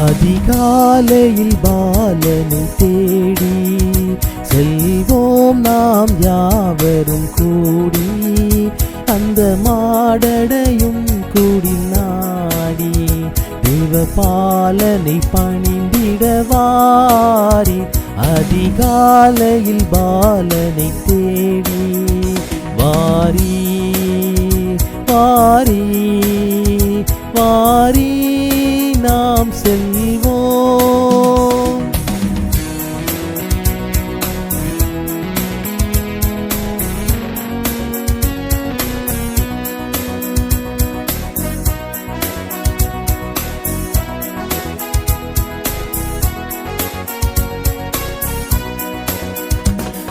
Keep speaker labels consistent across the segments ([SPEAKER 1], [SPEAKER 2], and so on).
[SPEAKER 1] அதிகாலையில் பாலனை தேடி செல்வோம் நாம் யாவரும் கூடி அந்த மாடடையும் கூடி நாடி தேவ பாலனை பணிந்திடவாரி அதிகாலையில் பாலனை தேடி வாரி வாரி.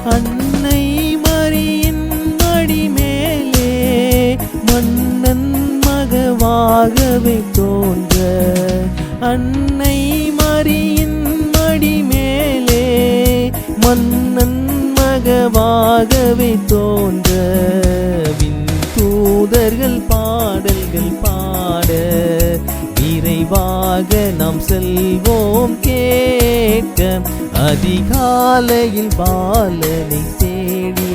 [SPEAKER 1] அன்னை மரியின் மடி மேலே மன்னன் மகவாகவே தோன்ற அன்னை மரியின் மடி மேலே மன்னன் மகவாகவே தோன்ற விண் தூதர்கள் பாடல்கள் பாட விரைவாக நாம் செல்வோம் கேட்க அதிகாலையில் பாலனை தேடி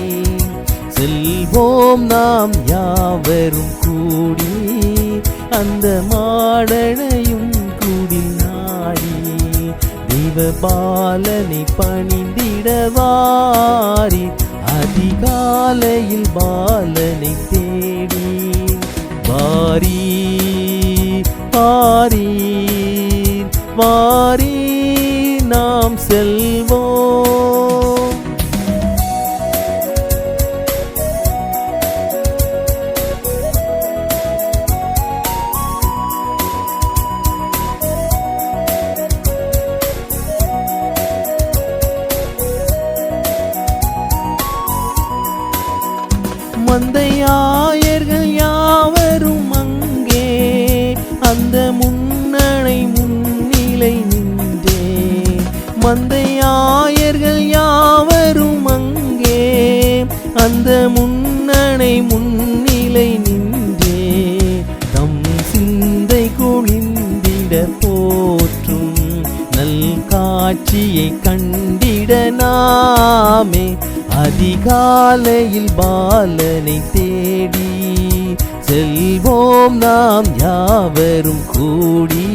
[SPEAKER 1] செல்வோம் நாம் யாவரும் கூடி அந்த மாடனையும் கூடி நாடி தெய்வ பாலனை பணிந்திடவாரி அதிகாலையில் பாலனை தேடி வாரி வாரி வாரி செல்வோம். மந்தையாயர்கள் யாவரும் மந்தையாயர்கள் யாவரும் அங்கே. அந்த முன்னணை முன்னிலை நின்றே. தம் சிந்தை குளிந்திட போற்றும் நல் காட்சியை கண்டிட நாமே. அதிகாலையில் பாலனை தேடி செல்வோம் நாம் யாவரும் கூடி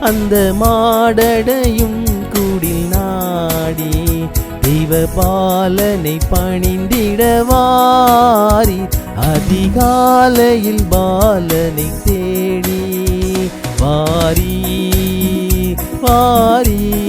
[SPEAKER 1] அந்த மாடடையும் கூடி நாடி தெய்வ பாலனை பணிந்திடவாரி அதிகாலையில் பாலனை தேடி வாரி வாரி.